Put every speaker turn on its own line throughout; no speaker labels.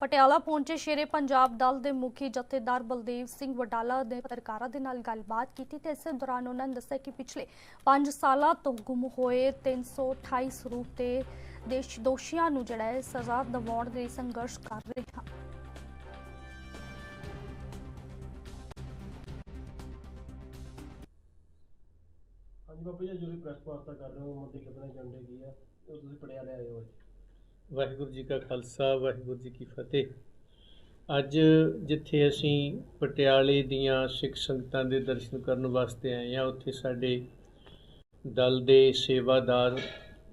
ਪਟਿਆਲਾ ਪਹੁੰਚੇ ਸ਼ੇਰੇ ਪੰਜਾਬ ਦਲ ਦੇ ਮੁਖੀ ਜਥੇਦਾਰ ਬਲਦੇਵ ਸਿੰਘ ਵਡਾਲਾ ਨੇ ਪੱਤਰਕਾਰਾਂ ਦੇ ਨਾਲ ਗੱਲਬਾਤ ਕੀਤੀ ਤੇ ਇਸੇ ਦੌਰਾਨ ਉਹਨਾਂ ਨੇ ਦੱਸਿਆ ਕਿ ਪਿਛਲੇ 5 ਸਾਲਾਂ ਤੋਂ ਗੁੰਮ ਹੋਏ 328 ਸਰੂਪ ਤੇ ਦੇਸ਼ ਦੋਸ਼ੀਆਂ ਨੂੰ ਜਿਹੜਾ ਹੈ ਸਜ਼ਾ ਦਿਵਾਉਣ ਦੇ ਲਈ ਸੰਘਰਸ਼ ਕਰ ਰਹੇ ਹਾਂ।
ਹਾਂਜੀ ਬਾਬਾ ਜੀ ਜਿਹੜੀ ਪ੍ਰੈਸ ਵਾਰਤਾ ਕਰ ਰਹੇ ਹੋ ਮੁੱਦੇ ਕਿਤਨੇ ਏਜੰਡੇ ਕੀ ਆ? ਉਹ ਤੁਸੀਂ ਪੜਿਆਲੇ ਆਏ ਹੋ
ਵਾਹਿਗੁਰੂ ਜੀ ਕਾ ਖਾਲਸਾ, ਵਾਹਿਗੁਰੂ ਜੀ ਕੀ ਫਤਿਹ। ਅੱਜ ਜਿੱਥੇ ਅਸੀਂ ਪਟਿਆਲੇ ਦੀਆਂ ਸਿੱਖ ਸੰਗਤਾਂ ਦੇ ਦਰਸ਼ਨ ਕਰਨ ਵਾਸਤੇ ਆਏ ਹਾਂ, ਉੱਥੇ ਸਾਡੇ ਦਲ ਦੇ ਸੇਵਾਦਾਰ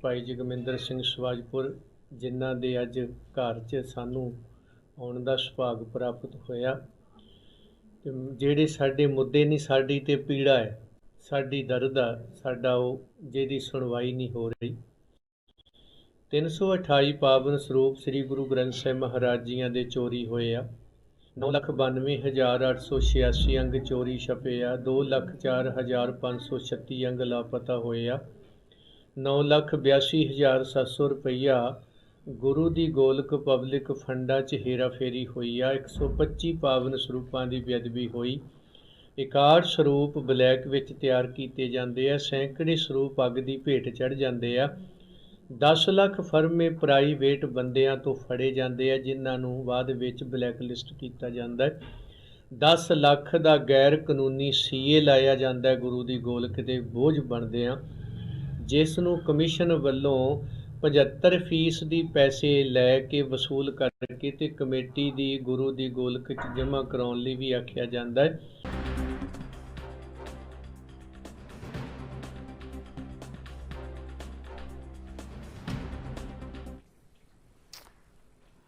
ਭਾਈ ਜਗਮਿੰਦਰ ਸਿੰਘ ਸਵਾਜਪੁਰ, ਜਿਨ੍ਹਾਂ ਦੇ ਅੱਜ ਘਰ 'ਚ ਸਾਨੂੰ ਆਉਣ ਦਾ ਸੁਭਾਗ ਪ੍ਰਾਪਤ ਹੋਇਆ। ਤੇ ਜਿਹੜੇ ਸਾਡੇ ਮੁੱਦੇ ਨਹੀਂ ਸਾਡੀ ਤੇ ਪੀੜਾ ਹੈ, ਸਾਡੀ ਦਰਦ ਆ, ਸਾਡਾ ਉਹ, ਜਿਹਦੀ ਸੁਣਵਾਈ ਨਹੀਂ ਹੋ ਰਹੀ। 328 ਪਾਵਨ ਸਰੂਪ ਸ੍ਰੀ ਗੁਰੂ ਗ੍ਰੰਥ ਸਾਹਿਬ ਮਹਾਰਾਜ ਜੀਆਂ ਦੇ ਚੋਰੀ ਹੋਏ ਆ। 992886 ਅੰਗ ਚੋਰੀ ਛਪੇ ਆ। 204536 ਅੰਗ ਲਾਪਤਾ ਹੋਏ ਆ। 982700 ਰੁਪਈਆ ਗੁਰੂ ਦੀ ਗੋਲਕ ਪਬਲਿਕ ਫੰਡਾਂ 'ਚ ਹੇਰਾਫੇਰੀ ਹੋਈ ਆ। 125 ਪਾਵਨ ਸਰੂਪਾਂ ਦੀ ਬੇਅਦਬੀ ਹੋਈ। 61 ਸਰੂਪ ਬਲੈਕ ਵਿੱਚ ਤਿਆਰ ਕੀਤੇ ਜਾਂਦੇ ਆ। ਸੈਂਕੜੇ ਸਰੂਪ ਅੱਗ ਦੀ ਭੇਟ ਚੜ ਜਾਂਦੇ ਆ। 10 ਲੱਖ ਫਰਮੇ ਪ੍ਰਾਈਵੇਟ ਬੰਦਿਆਂ ਤੋਂ ਫੜੇ ਜਾਂਦੇ ਆ, ਜਿਨ੍ਹਾਂ ਨੂੰ ਬਾਅਦ ਵਿੱਚ ਬਲੈਕ ਲਿਸਟ ਕੀਤਾ ਜਾਂਦਾ ਹੈ। 10 ਲੱਖ ਦਾ ਗੈਰ ਕਾਨੂੰਨੀ ਸੀਏ ਲਾਇਆ ਜਾਂਦਾ ਹੈ, ਗੁਰੂ ਦੀ ਗੋਲਕ ਦੇ ਬੋਝ ਬਣਦੇ ਆ। ਜਿਸ ਨੂੰ ਕਮਿਸ਼ਨ ਵੱਲੋਂ 75 ਫੀਸਦੀ ਪੈਸੇ ਲੈ ਕੇ ਵਸੂਲ ਕਰਕੇ ਤੇ ਕਮੇਟੀ ਦੀ ਗੁਰੂ ਦੀ ਗੋਲਕ 'ਚ ਜਮ੍ਹਾਂ ਕਰਾਉਣ ਲਈ ਵੀ ਆਖਿਆ ਜਾਂਦਾ ਹੈ।